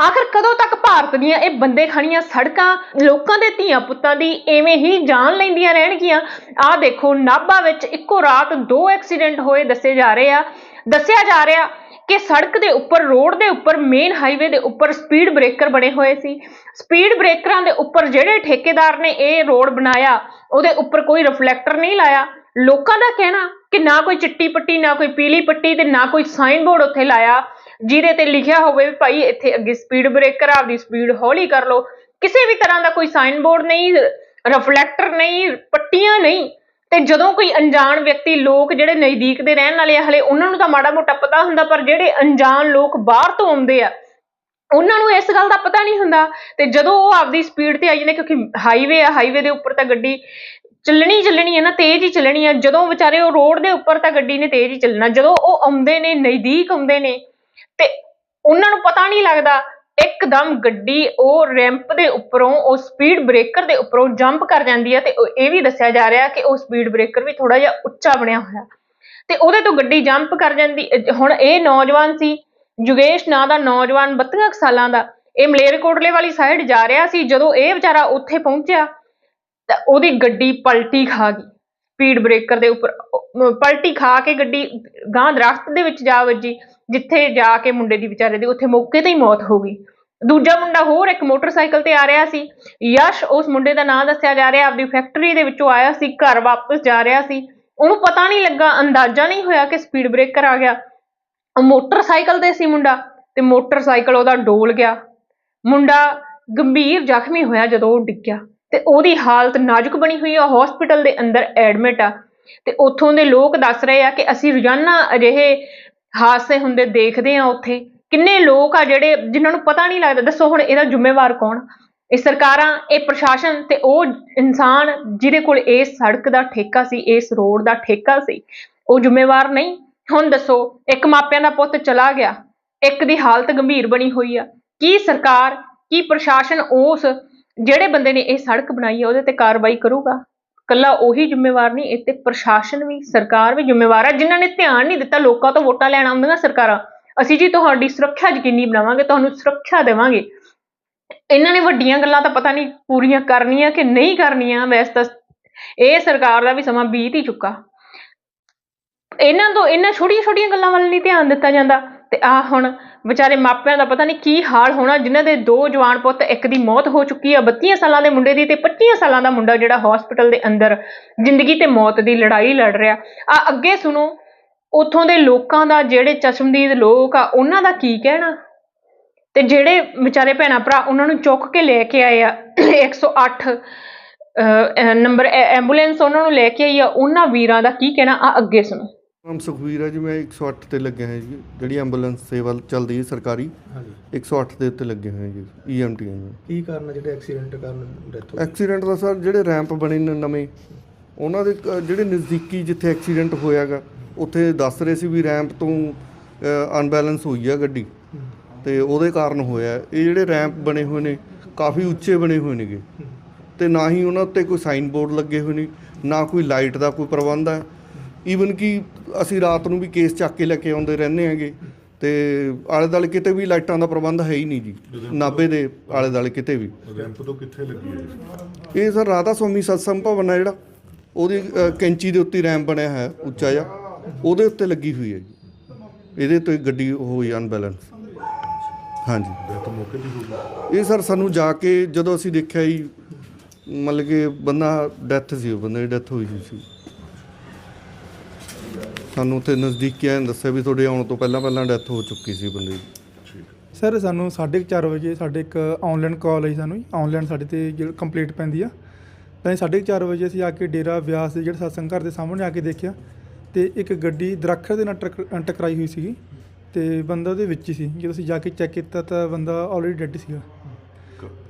ਆਖਰ ਕਦੋਂ ਤੱਕ ਭਾਰਤ ਦੀਆਂ ਇਹ ਬੰਦੇ ਖਾਣੀਆਂ ਸੜਕਾਂ, ਲੋਕਾਂ ਦੇ ਧੀਆਂ ਪੁੱਤਾਂ ਦੀ ਐਵੇਂ ਹੀ ਜਾਨ ਲੈਂਦੀਆਂ ਰਹਿਣਗੀਆਂ? ਆਹ ਦੇਖੋ, ਨਾਭਾ ਵਿੱਚ ਇੱਕੋ ਰਾਤ ਦੋ ਐਕਸੀਡੈਂਟ ਹੋਏ ਦੱਸੇ ਜਾ ਰਹੇ ਆ। ਦੱਸਿਆ ਜਾ ਰਿਹਾ ਕਿ ਸੜਕ ਦੇ ਉੱਪਰ, ਰੋਡ ਦੇ ਉੱਪਰ, ਮੇਨ ਹਾਈਵੇ ਦੇ ਉੱਪਰ ਸਪੀਡ ਬ੍ਰੇਕਰ ਬਣੇ ਹੋਏ ਸੀ। ਸਪੀਡ ਬ੍ਰੇਕਰਾਂ ਦੇ ਉੱਪਰ ਜਿਹੜੇ ਠੇਕੇਦਾਰ ਨੇ ਇਹ ਰੋਡ ਬਣਾਇਆ, ਉਹਦੇ ਉੱਪਰ ਕੋਈ ਰਿਫਲੈਕਟਰ ਨਹੀਂ ਲਾਇਆ। ਲੋਕਾਂ ਦਾ ਕਹਿਣਾ ਕਿ ਨਾ ਕੋਈ ਚਿੱਟੀ ਪੱਟੀ, ਨਾ ਕੋਈ ਪੀਲੀ ਪੱਟੀ ਤੇ ਨਾ ਕੋਈ ਸਾਈਨ ਬੋਰਡ ਉੱਥੇ ਲਾਇਆ। ਜਿਹਦੇ ਤੇ ਲਿਖਿਆ ਹੋਵੇ ਵੀ ਭਾਈ ਇੱਥੇ ਅੱਗੇ ਸਪੀਡ ਬ੍ਰੇਕਰ ਆਪਦੀ ਸਪੀਡ ਹੌਲੀ ਕਰ ਲਓ। ਕਿਸੇ ਵੀ ਤਰ੍ਹਾਂ ਦਾ ਕੋਈ ਸਾਈਨ ਬੋਰਡ ਨਹੀਂ ਰਿਫਲੈਕਟਰ ਨਹੀਂ, ਪੱਟੀਆਂ ਨਹੀਂ। ਤੇ ਜਦੋਂ ਕੋਈ ਅਣਜਾਣ ਵਿਅਕਤੀ, ਲੋਕ ਜਿਹੜੇ ਨਜ਼ਦੀਕ ਦੇ ਰਹਿਣ ਵਾਲੇ ਆ, ਹਲੇ ਉਹਨਾਂ ਨੂੰ ਤਾਂ ਮਾੜਾ ਮੋਟਾ ਪਤਾ ਹੁੰਦਾ, ਪਰ ਜਿਹੜੇ ਅਣਜਾਣ ਲੋਕ ਬਾਹਰ ਤੋਂ ਆਉਂਦੇ ਆ, ਉਹਨਾਂ ਨੂੰ ਇਸ ਗੱਲ ਦਾ ਪਤਾ ਨਹੀਂ ਹੁੰਦਾ। ਤੇ ਜਦੋਂ ਉਹ ਆਪਦੀ ਸਪੀਡ ਤੇ ਆਈ ਜਾਂਦੇ, ਕਿਉਂਕਿ ਹਾਈਵੇ ਆ ਹਾਈਵੇ ਦੇ ਉੱਪਰ ਤਾਂ ਗੱਡੀ ਚੱਲਣੀ ਚੱਲਣੀ ਹੈ ਨਾ, ਤੇਜ਼ ਹੀ ਚੱਲਣੀ ਹੈ ਜਦੋਂ ਵਿਚਾਰੇ ਉਹ ਰੋਡ ਦੇ ਉੱਪਰ ਤਾਂ ਗੱਡੀ ਨੇ ਤੇਜ਼ ਹੀ ਚੱਲਣਾ। ਜਦੋਂ ਉਹ ਆਉਂਦੇ ਨੇ, ਨਜ਼ਦੀਕ ਆਉਂਦੇ ਨੇ ਤੇ ਉਹਨਾਂ ਨੂੰ ਪਤਾ ਨਹੀਂ ਲੱਗਦਾ, ਇੱਕਦਮ ਗੱਡੀ ਉਹ ਰੈਂਪ ਦੇ ਉੱਪਰੋਂ, ਉਹ ਸਪੀਡ ਬ੍ਰੇਕਰ ਦੇ ਉੱਪਰੋਂ ਜੰਪ ਕਰ ਜਾਂਦੀ ਹੈ ਤੇ ਉਹ ਇਹ ਵੀ ਦੱਸਿਆ ਜਾ ਰਿਹਾ ਕਿ ਉਹ ਸਪੀਡ ਬ੍ਰੇਕਰ ਵੀ ਥੋੜਾ ਜਿਹਾ ਉੱਚਾ ਬਣਿਆ ਹੋਇਆ। ਤੇ ਉਹਦੇ ਤੋਂ ਗੱਡੀ ਜੰਪ ਕਰ ਜਾਂਦੀ ਹੁਣ ਇਹ ਨੌਜਵਾਨ ਸੀ ਜੁਗੇਸ਼ ਨਾਂ ਦਾ ਨੌਜਵਾਨ 32 ਕੁ ਸਾਲਾਂ ਦਾ, ਇਹ ਮਲੇਰਕੋਟਲੇ ਵਾਲੀ ਸਾਈਡ ਜਾ ਰਿਹਾ ਸੀ, ਜਦੋਂ ਇਹ ਵਿਚਾਰਾ ਉੱਥੇ ਪਹੁੰਚਿਆ ਤਾਂ ਉਹਦੀ ਗੱਡੀ ਪਲਟੀ ਖਾ ਗਈ। ਸਪੀਡ ਬ੍ਰੇਕਰ ਦੇ ਉੱਪਰ ਪਲਟੀ ਖਾ ਕੇ ਗੱਡੀ ਗਾਂ ਦਰਖਤ ਦੇ ਵਿੱਚ ਜਾ ਵੱਜੀ, ਜਿੱਥੇ ਜਾ ਕੇ ਮੁੰਡੇ ਦੀ ਵਿਚਾਰੇ ਦੀ ਉੱਥੇ ਮੌਕੇ ਤੇ ਹੀ ਮੌਤ ਹੋ ਗਈ। ਦੂਜਾ ਮੁੰਡਾ ਹੋਰ ਇੱਕ ਮੋਟਰਸਾਈਕਲ ਤੇ ਆ ਰਿਹਾ ਸੀ। ਯਸ਼ ਉਸ ਮੁੰਡੇ ਦਾ ਨਾਂ ਦੱਸਿਆ ਜਾ ਰਿਹਾ, ਆਪਦੀ ਫੈਕਟਰੀ ਦੇ ਵਿੱਚੋਂ ਆਇਆ ਸੀ, ਘਰ ਵਾਪਸ ਜਾ ਰਿਹਾ ਸੀ। ਉਹਨੂੰ ਪਤਾ ਨਹੀਂ ਲੱਗਾ, ਅੰਦਾਜ਼ਾ ਨਹੀਂ ਹੋਇਆ ਕਿ ਸਪੀਡ ਬ੍ਰੇਕਰ ਆ ਗਿਆ। ਉਹ ਮੋਟਰਸਾਈਕਲ ਤੇ ਸੀ ਮੁੰਡਾ, ਤੇ ਮੋਟਰਸਾਈਕਲ ਉਹਦਾ ਡੋਲ ਗਿਆ। ਮੁੰਡਾ ਗੰਭੀਰ ਜ਼ਖਮੀ ਹੋਇਆ ਜਦੋਂ ਉਹ ਡਿੱਗਿਆ। ਤੇ ਉਹਦੀ ਹਾਲਤ ਨਾਜ਼ੁਕ ਬਣੀ ਹੋਈ ਆ ਹਸਪੀਟਲ ਦੇ ਅੰਦਰ ਐਡਮਿਟ ਆ। ਤੇ ਉੱਥੋਂ ਦੇ ਲੋਕ ਦੱਸ ਰਹੇ ਆ ਕਿ ਅਸੀਂ ਰੋਜ਼ਾਨਾ ਅਜਿਹੇ ਹਾਦਸੇ ਹੁੰਦੇ ਦੇਖਦੇ ਆ ਉੱਥੇ। ਕਿੰਨੇ ਲੋਕ ਆ ਜਿਹੜੇ ਜਿਨ੍ਹਾਂ ਨੂੰ ਪਤਾ ਨਹੀਂ ਲੱਗਦਾ, ਦੱਸੋ ਹੁਣ ਇਹਦਾ ਜ਼ਿੰਮੇਵਾਰ ਕੌਣ? ਇਹ ਸਰਕਾਰਾਂ, ਇਹ ਪ੍ਰਸ਼ਾਸਨ ਤੇ ਉਹ ਇਨਸਾਨ ਜਿਹਦੇ ਕੋਲ ਇਸ ਸੜਕ ਦਾ ਠੇਕਾ ਸੀ, ਇਸ ਰੋਡ ਦਾ ਠੇਕਾ ਸੀ, ਉਹ ਜ਼ਿੰਮੇਵਾਰ ਨਹੀਂ। ਹੁਣ ਦੱਸੋ, ਇੱਕ ਮਾਪਿਆਂ ਦਾ ਪੁੱਤ ਚਲਾ ਗਿਆ, ਇੱਕ ਦੀ ਹਾਲਤ ਗੰਭੀਰ ਬਣੀ ਹੋਈ ਆ। ਕੀ ਸਰਕਾਰ, ਕੀ ਪ੍ਰਸ਼ਾਸਨ ਉਸ ਜਿਹੜੇ ਬੰਦੇ ਨੇ ਇਹ ਸੜਕ ਬਣਾਈ ਹੈ ਉਹਦੇ ਤੇ ਕਾਰਵਾਈ ਕਰੂਗਾ। ਕੱਲਾ ਉਹੀ ਜ਼ਿੰਮੇਵਾਰ ਨਹੀਂ, ਇਹ ਤੇ ਪ੍ਰਸ਼ਾਸਨ ਵੀ, ਸਰਕਾਰ ਵੀ ਜ਼ਿੰਮੇਵਾਰ ਹੈ ਜਿਨ੍ਹਾਂ ਨੇ ਧਿਆਨ ਨਹੀਂ ਦਿੱਤਾ ਲੋਕਾਂ ਤੋਂ ਵੋਟਾਂ ਲੈਣ ਆਉਂਦੀਆਂ ਸਰਕਾਰਾਂ, ਅਸੀਂ ਜੀ ਤੁਹਾਡੀ ਸੁਰੱਖਿਆ ਯਕੀਨੀ ਬਣਾਵਾਂਗੇ, ਤੁਹਾਨੂੰ ਸੁਰੱਖਿਆ ਦੇਵਾਂਗੇ। ਇਹਨਾਂ ਨੇ ਵੱਡੀਆਂ ਗੱਲਾਂ ਤਾਂ ਪਤਾ ਨਹੀਂ ਪੂਰੀਆਂ ਕਰਨੀਆਂ ਕਿ ਨਹੀਂ ਕਰਨੀਆਂ, ਵੈਸੇ ਤਾਂ ਇਹ ਸਰਕਾਰ ਦਾ ਵੀ ਸਮਾਂ ਬੀਤ ਹੀ ਚੁੱਕਾ। ਇਹਨਾਂ ਤੋਂ, ਇਹਨਾਂ ਛੋਟੀਆਂ ਛੋਟੀਆਂ ਗੱਲਾਂ ਵੱਲ ਨਹੀਂ ਧਿਆਨ ਦਿੱਤਾ ਜਾਂਦਾ। ਤੇ ਆ ਹੁਣ ਵਿਚਾਰੇ ਮਾਪਿਆਂ ਦਾ ਪਤਾ ਨਹੀਂ ਕੀ ਹਾਲ ਹੋਣਾ ਜਿਨ੍ਹਾਂ ਦੇ ਦੋ ਜਵਾਨ ਪੁੱਤ ਇੱਕ ਦੀ ਮੌਤ ਹੋ ਚੁੱਕੀ ਆ 32 ਸਾਲਾਂ ਦੇ ਮੁੰਡੇ ਦੀ ਤੇ 25 ਸਾਲਾਂ ਦਾ ਮੁੰਡਾ ਜਿਹੜਾ ਹਸਪੀਟਲ ਦੇ ਅੰਦਰ ਜ਼ਿੰਦਗੀ ਤੇ ਮੌਤ ਦੀ ਲੜਾਈ ਲੜ ਰਿਹਾ। ਆ ਅੱਗੇ ਸੁਣੋ ਉਥੋਂ ਦੇ ਲੋਕਾਂ ਦਾ ਜਿਹੜੇ ਚਸ਼ਮਦੀਦ ਲੋਕ ਆ ਉਹਨਾਂ ਦਾ ਕੀ ਕਹਿਣਾ? ਤੇ ਜਿਹੜੇ ਵਿਚਾਰੇ ਭੈਣਾ ਭਰਾ ਉਹਨਾਂ ਨੂੰ ਚੁੱਕ ਕੇ ਲੈ ਕੇ ਆਏ ਆ 108 ਅਹ, ਨੰਬਰ ਐਂਬੂਲੈਂਸ ਉਹਨਾਂ ਨੂੰ ਲੈ ਕੇ ਆਈ ਆ ਉਹਨਾਂ ਵੀਰਾਂ ਦਾ ਕੀ ਕਹਿਣਾ? ਆ ਅੱਗੇ ਸੁਣੋ। ਨਾਮ ਸੁਖਵੀਰ ਹੈ ਜੀ ਮੈਂ 108 ਤੇ ਲੱਗਿਆ ਹਾਂ ਜੀ ਜਿਹੜੀ ਐਂਬੂਲੈਂਸ ਸੇਵਾ ਚੱਲਦੀ ਹੈ ਸਰਕਾਰੀ ਹਾਂਜੀ। 108 ਦੇ ਉੱਤੇ ਲੱਗੇ ਹੋਏ ਜੀ ਈਐਮਟੀ ਜੀ। ਕੀ ਕਾਰਨ ਹੈ ਜਿਹੜੇ ਐਕਸੀਡੈਂਟ ਕਾਰਨ ਡੈਥ ਹੋ ਐਕਸੀਡੈਂਟ ਦਾ ਸਰ ਜਿਹੜੇ ਰੈਂਪ ਬਣੇ ਨੇ ਨਵੇਂ ਉਹਨਾਂ ਦੇ ਕ- ਜਿਹੜੇ ਨਜ਼ਦੀਕੀ ਜਿੱਥੇ ਐਕਸੀਡੈਂਟ ਹੋਇਆਗਾ ਉੱਥੇ ਦੱਸ ਰਹੇ ਸੀ ਵੀ ਰੈਂਪ ਤੋਂ ਅਨਬੈਲੈਂਸ ਹੋਈ ਆ ਗੱਡੀ। ਤੇ ਉਹਦੇ ਕਾਰਨ ਹੋਇਆ। ਇਹ ਜਿਹੜੇ ਰੈਂਪ ਬਣੇ ਹੋਏ ਨੇ ਕਾਫੀ ਉੱਚੇ ਬਣੇ ਹੋਏ ਨੇਗੇ। ਤੇ ਨਾ ਹੀ ਉਹਨਾਂ ਉੱਤੇ ਕੋਈ ਸਾਈਨ ਬੋਰਡ ਲੱਗੇ ਹੋਏ ਨੇ ਨਾ ਕੋਈ ਲਾਈਟ ਦਾ ਕੋਈ ਪ੍ਰਬੰਧ ਹੈ ਈਵਨ ਕਿ ਅਸੀਂ ਰਾਤ ਨੂੰ ਵੀ ਕੇਸ ਚੱਕ ਕੇ ਲੈ ਕੇ ਆਉਂਦੇ ਰਹਿੰਦੇ ਹੈਗੇ। ਤੇ ਆਲੇ ਦੁਆਲੇ ਕਿਤੇ ਵੀ ਲਾਈਟਾਂ ਦਾ ਪ੍ਰਬੰਧ ਹੈ ਹੀ ਨਹੀਂ ਜੀ ਨਾਭੇ ਦੇ ਆਲੇ ਦੁਆਲੇ ਕਿਤੇ ਵੀ। ਰੈਂਪ ਤੋਂ ਕਿੱਥੇ ਲੱਗੀ ਹੈ ਇਹ ਸਰ ਰਾਧਾ ਸਵਾਮੀ ਸਤਸੰਗ ਭਵਨ ਹੈ ਜਿਹੜਾ। ਉਹਦੀ ਕੈਂਚੀ ਦੇ ਉੱਤੇ ਰੈਂਪ ਬਣਿਆ ਹੈ ਉੱਚਾ ਜਿਹਾ। ਉਹਦੇ ਉੱਤੇ ਲੱਗੀ ਹੋਈ ਹੈ ਜੀ। ਇਹਦੇ ਤੋਂ ਗੱਡੀ ਹੋਈ ਅਨਬੈਲੈਂਸ ਹਾਂਜੀ। ਇਹ ਸਰ ਸਾਨੂੰ ਜਾ ਕੇ ਜਦੋਂ ਅਸੀਂ ਦੇਖਿਆ ਜੀ ਮਤਲਬ ਕਿ ਬੰਦਾ ਡੈਥ ਸੀ ਉਹ ਬੰਦੇ ਦੀ ਡੈਥ ਹੋਈ ਸੀ। ਸਾਨੂੰ ਉੱਥੇ ਨਜ਼ਦੀਕੀਆਂ ਨੇ ਦੱਸਿਆ ਵੀ ਤੁਹਾਡੇ ਆਉਣ ਤੋਂ ਪਹਿਲਾਂ ਪਹਿਲਾਂ ਡੈਥ ਹੋ ਚੁੱਕੀ ਸੀ ਬੰਦੇ ਦੀ। ਸਰ ਸਾਨੂੰ 4:30 ਵਜੇ ਸਾਡੇ ਇੱਕ ਆਨਲਾਈਨ ਕਾਲ ਆਈ ਸਾਨੂੰ ਆਨਲਾਈਨ ਸਾਡੇ ਤੇ ਜਿਹੜਾ ਕੰਪਲੀਟ ਪੈਂਦੀ ਆ। ਤਾਂ 4:30 ਵਜੇ ਅਸੀਂ ਆ ਕੇ ਡੇਰਾ ਵਿਆਸ ਦੇ ਜਿਹੜੇ ਸਤਸੰਗ ਘਰ ਦੇ ਸਾਹਮਣੇ ਆ ਕੇ ਦੇਖਿਆ। ਤੇ ਇੱਕ ਗੱਡੀ ਦਰੱਖਤ ਦੇ ਨਾਲ ਟਕਰਾਈ ਹੋਈ ਸੀਗੀ। ਤੇ ਬੰਦਾ ਉਹਦੇ ਵਿੱਚ ਹੀ ਸੀ। ਜਦੋਂ ਅਸੀਂ ਜਾ ਕੇ ਚੈੱਕ ਕੀਤਾ ਤਾਂ ਬੰਦਾ ਆਲਰੇਡੀ ਡੈੱਡ ਸੀਗਾ।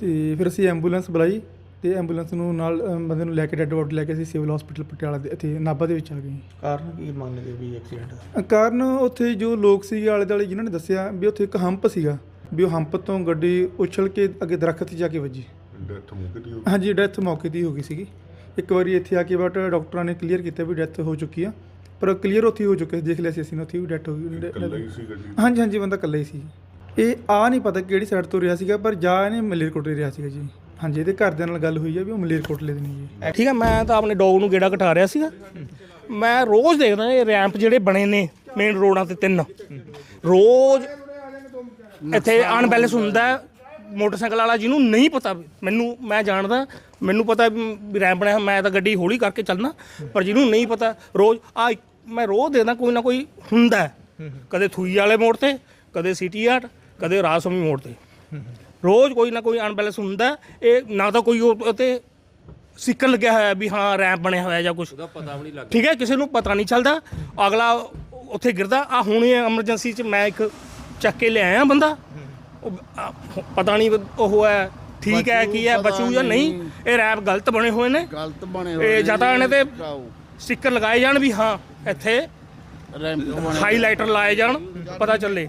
ਤੇ ਫਿਰ ਅਸੀਂ ਐਂਬੂਲੈਂਸ ਬੁਲਾਈ। ਤੇ ਐਂਬੂਲੈਂਸ ਨੂੰ ਨਾਲ ਬੰਦੇ ਨੂੰ ਲੈ ਕੇ ਡੈੱਡ ਬੋਡੀ ਲੈ ਕੇ ਅਸੀਂ ਸਿਵਲ ਹਸਪੀਟਲ ਪਟਿਆਲਾ ਦੇ ਇੱਥੇ ਨਾਭਾ ਦੇ ਵਿੱਚ ਆ ਗਏ ਕਾਰਨ ਕੀ ਮੰਨਦੇ ਵੀ ਐਕਸੀਡੈਂਟ ਦਾ ਕਾਰਨ ਉੱਥੇ ਜੋ ਲੋਕ ਸੀਗੇ ਆਲੇ ਦੁਆਲੇ ਜਿਨ੍ਹਾਂ ਨੇ ਦੱਸਿਆ ਵੀ ਉੱਥੇ ਇੱਕ ਹੰਪ ਸੀਗਾ ਵੀ ਉਹ ਹੰਪ ਤੋਂ ਗੱਡੀ ਉਛਲ ਕੇ ਅੱਗੇ ਦਰਖਤ 'ਚ ਜਾ ਕੇ ਵੱਜੀ। ਡੈਥ ਮੌਕੇ ਦੀ ਹੋ ਹਾਂਜੀ ਡੈਥ ਮੌਕੇ ਦੀ ਹੋ ਗਈ ਸੀਗੀ। ਇੱਕ ਵਾਰੀ ਇੱਥੇ ਆ ਕੇ ਬਟ ਡਾਕਟਰਾਂ ਨੇ ਕਲੀਅਰ ਕੀਤਾ ਵੀ ਡੈਥ ਹੋ ਚੁੱਕੀ ਆ ਪਰ ਕਲੀਅਰ ਉੱਥੇ ਹੀ ਹੋ ਚੁੱਕਿਆ ਸੀ, ਦੇਖ ਲਿਆ ਸੀ ਅਸੀਂ ਉੱਥੇ ਵੀ ਡੈਥ ਹੋ ਗਈ। ਗਈ ਹੀ ਸੀ ਗੱਡੀ ਹਾਂਜੀ ਹਾਂਜੀ ਬੰਦਾ ਇਕੱਲਾ ਹੀ ਸੀ। ਇਹ ਆ ਨਹੀਂ ਪਤਾ ਕਿਹੜੀ ਸਾਈਡ ਤੋਂ ਰਿਹਾ ਸੀਗਾ ਪਰ ਜਾ ਇਹਨੇ ਮਲੇਰਕੋਟਲੇ ਰਿਹਾ ਸੀਗਾ ਜੀ। ਹਾਂਜੀ, ਇਹਦੇ ਘਰਦਿਆਂ ਨਾਲ ਗੱਲ ਹੋਈ ਆ ਵੀ ਉਹ ਮਲੇਰਕੋਟਲੇ ਦੇ ਨੇ ਜੀ ਠੀਕ ਹੈ ਮੈਂ ਤਾਂ ਆਪਣੇ ਡੌਗ ਨੂੰ ਗੇੜਾ ਕਟਾ ਰਿਹਾ ਸੀਗਾ ਮੈਂ ਰੋਜ਼ ਦੇਖਦਾ ਇਹ ਰੈਂਪ ਜਿਹੜੇ ਬਣੇ ਨੇ ਮੇਨ ਰੋਡਾਂ ਤੇ ਤਿੰਨ ਰੋਜ਼ ਇੱਥੇ ਅਨਬੈਲੈਂਸ ਹੁੰਦਾ ਹੈ। ਮੋਟਰਸਾਈਕਲ ਵਾਲਾ ਜਿਹਨੂੰ ਨਹੀਂ ਪਤਾ, ਮੈਨੂੰ, ਮੈਂ ਜਾਣਦਾ, ਮੈਨੂੰ ਪਤਾ ਵੀ ਰੈਂਪ ਬਣਿਆ, ਮੈਂ ਤਾਂ ਗੱਡੀ ਹੌਲੀ ਕਰਕੇ ਚੱਲਣਾ, ਪਰ ਜਿਹਨੂੰ ਨਹੀਂ ਪਤਾ, ਰੋਜ਼ ਆ ਮੈਂ ਰੋਜ਼ ਦੇਖਦਾ ਕੋਈ ਨਾ ਕੋਈ ਹੁੰਦਾ ਹੈ। ਕਦੇ ਥੂਈ ਵਾਲੇ ਮੋੜ ਤੇ, ਕਦੇ ਸਿਟੀ ਆਰਟ ਕਦੇ ਰਾਸਮੀ ਮੋੜ ਤੇ ਰੋਜ਼ ਕੋਈ ਨਾ ਕੋਈ ਅਨਬੈਲੈਂਸ ਹੁੰਦਾ। ਇਹ ਨਾ ਤਾਂ ਕੋਈ ਉਹ ਤੇ ਸਿੱਕਣ ਲੱਗਿਆ ਹੋਇਆ ਵੀ ਹਾਂ ਰੈਂਪ ਬਣਿਆ ਹੋਇਆ ਜਾਂ ਕੁਝ ਉਹਦਾ ਪਤਾ ਵੀ ਨਹੀਂ ਲੱਗਦਾ। ਠੀਕ ਹੈ ਕਿਸੇ ਨੂੰ ਪਤਾ ਨਹੀਂ ਚੱਲਦਾ। ਅਗਲਾ ਉੱਥੇ ਗਿਰਦਾ ਆ ਹੁਣ ਐਮਰਜੈਂਸੀ 'ਚ ਮੈਂ ਇੱਕ ਚੱਕ ਕੇ ਲਿਆਇਆ ਬੰਦਾ। ਉਹ ਆ, ਪਤਾ ਨਹੀਂ ਉਹ ਹੈ ਠੀਕ ਹੈ ਕੀ ਹੈ ਬਚੂ ਜਾਂ ਨਹੀਂ ਇਹ ਰੈਂਪ ਗਲਤ ਬਣੇ ਹੋਏ ਨੇ। ਗਲਤ ਬਣੇ ਇਹ ਜਾਂ ਤਾਂ ਇਹਨੇ ਤੇ ਸਟicker ਲਗਾਏ ਜਾਣ ਵੀ ਹਾਂ ਇੱਥੇ ਹਾਈਲਾਈਟਰ ਲਾਏ ਜਾਣ ਪਤਾ ਚੱਲੇ।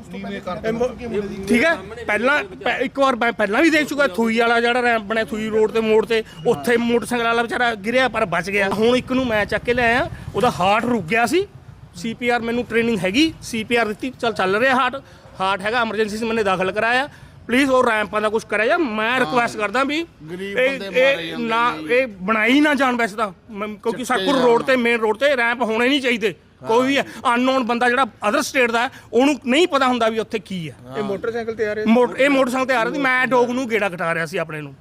ਠੀਕ ਹੈ? ਪਹਿਲਾਂ ਪਹਿ- ਇੱਕ ਵਾਰ ਮੈਂ ਪਹਿਲਾਂ ਵੀ ਦੇਖ ਚੁੱਕਾ ਥੂਈ ਵਾਲਾ ਜਿਹੜਾ ਰੈਂਪ ਬਣਿਆ ਥੂਈ ਰੋਡ ਤੇ ਮੋੜ ਤੇ ਉੱਥੇ ਮੋਟਰਸਾਈਕਲ ਵਾਲਾ ਵਿਚਾਰਾ ਗਿਰਿਆ ਪਰ ਬਚ ਗਿਆ। ਹੁਣ ਇੱਕ ਨੂੰ ਮੈਂ ਚੱਕ ਕੇ ਲਿਆਇਆ ਉਹਦਾ ਹਾਰਟ ਰੁਕ ਗਿਆ ਸੀ। ਸੀਪੀਆਰ ਮੈਨੂੰ ਟ੍ਰੇਨਿੰਗ ਹੈਗੀ ਸੀਪੀਆਰ ਦਿੱਤੀ ਚੱਲ ਚੱਲ ਰਿਹਾ ਹਾਰਟ ਹਾਰਟ ਹੈਗਾ ਐਮਰਜੈਂਸੀ 'ਚ ਮੈਨੇ ਦਾਖਲ ਕਰਾਇਆ। ਪਲੀਜ਼ ਉਹ ਰੈਂਪਾਂ ਦਾ ਕੁਝ ਕਰਿਆ ਜਾ ਮੈਂ ਰਿਕੁਐਸਟ ਕਰਦਾ ਵੀ ਗਰੀਬ ਇਹ ਬੰਦੇ ਮਾਰੇ ਇਹ ਜਾਂਦੇ ਨਾ ਇਹ ਬਣਾਈ ਨਾ ਜਾਣ ਵੈਸੇ ਤਾਂ। ਮੈਂ- ਕਿਉਂਕਿ ਸਰਕੂਰ ਰੋਡ ਤੇ ਮੇਨ ਰੋਡ ਤੇ ਰੈਂਪ ਹੋਣੇ ਨਹੀਂ ਚਾਹੀਦੇ। ਕੋਈ ਵੀ ਅਨਨੋਨ ਬੰਦਾ ਜਿਹੜਾ ਅਦਰ ਸਟੇਟ ਦਾ ਹੈ, ਉਹਨੂੰ ਨਹੀਂ ਪਤਾ ਹੁੰਦਾ ਵੀ ਉੱਥੇ ਕੀ ਹੈ। ਇਹ ਮੋਟਰਸਾਈਕਲ ਤੇ ਆ ਰਹੇ ਮੋਟ ਇਹ ਮੋਟਰਸਾਈਕਲ ਤੇ ਆ ਰਿਹਾ ਸੀ। ਮੈਂ ਡੋਗ ਨੂੰ ਗੇੜਾ ਕਟਾ ਰਿਹਾ ਸੀ ਆਪਣੇ ਨੂੰ।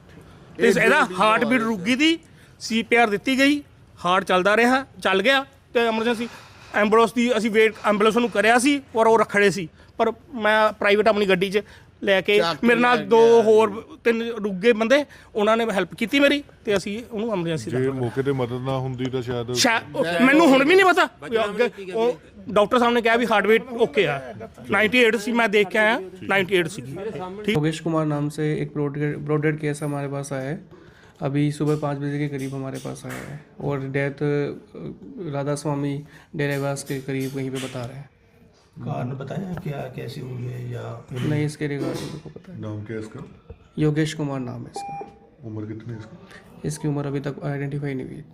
ਤੇ ਇਹਦਾ ਹਾਰਟ ਬੀਟ ਰੁਕ ਗਈ ਦੀ ਸੀਪੀਆਰ ਦਿੱਤੀ ਗਈ ਹਾਰਟ ਚੱਲਦਾ ਰਿਹਾ ਚੱਲ ਗਿਆ ਤੇ ਐਮਰਜੈਂਸੀ ਐਂਬੂਲੈਂਸ ਦੀ ਅਸੀਂ ਵੇਟ ਐਂਬੂਲੈਂਸ ਨੂੰ ਕਰਿਆ ਸੀ ਪਰ ਉਹ ਰੱਖੜੇ ਸੀ। ਪਰ ਮੈਂ ਪ੍ਰਾਈਵੇਟ ਆਪਣੀ ਗੱਡੀ 'ਚ ਲੈ ਕੇ ਚੱਕ ਕੇ ਮੇਰੇ ਨਾਲ ਲੈ ਦੋ ਹੋਰ ਤਿੰਨ ਰੁੱਗੇ ਬੰਦੇ ਉਹਨਾਂ ਨੇ ਹੈਲਪ ਕੀਤੀ ਮੇਰੀ ਤੇ ਅਸੀਂ ਉਹਨੂੰ ਐਮਰਜੈਂਸੀ ਜੇ ਮੌਕੇ ਤੇ ਮਦਦ ਨਾ ਹੁੰਦੀ ਤਾਂ ਸ਼ਾਇਦ ਸ਼ਾਇਦ ਮੈਨੂੰ ਹੁਣ ਵੀ ਨਹੀਂ ਪਤਾ ਵੀ ਅੱਗੇ ਉਹ ਡਾਕਟਰ ਸਾਹਿਬ ਨੇ ਕਿਹਾ ਵੀ ਹਾਰਟ ਰੇਟ ਓਕੇ ਆ 98 ਸੀ ਮੈਂ ਦੇਖ ਕੇ ਆਇਆ 98 ਸੀਗੀ ਠੀਕ योगेश कुमार नाम से एक ब्रॉडेड ब्रॉडेड केस हमारे पास आया है अभी सुबह पाँच बजे के करीब हमारे पास आया है और डेथ राधा स्वामी डेरेवास के करीब कहीं पे बता रहे हैं कारण बताया क्या कैसे हुए या नहीं इसके रिगार्डिंग मेरे को पता है नाम क्या है इसका योगेश कुमार नाम है इसका उम्र कितनी है इसकी इसकी उम्र अभी तक आइडेंटिफाई नहीं हुई